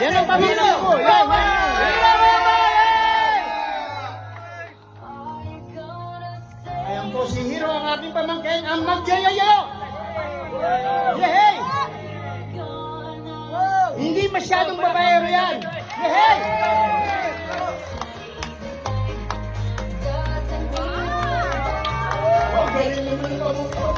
Yan ang pamilya ko. Yan, yan. Ayan po si Hiro, ang ating pamangkin, ang magyayayo. Yehey! Hindi masyadong babaero yan. Yehey! Oh, galing naman ito.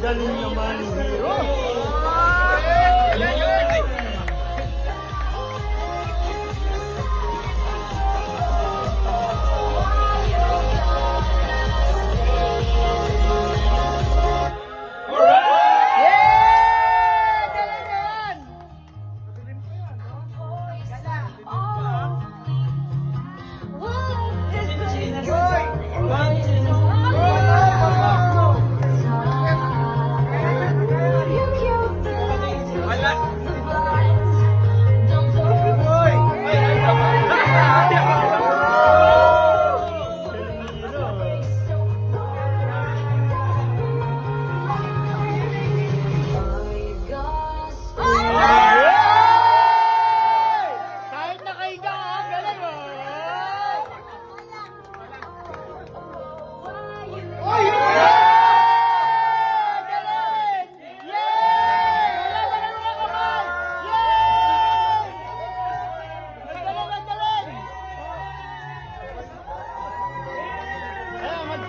Galing naman Hero.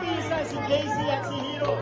Happy isang si Daisy at si hero.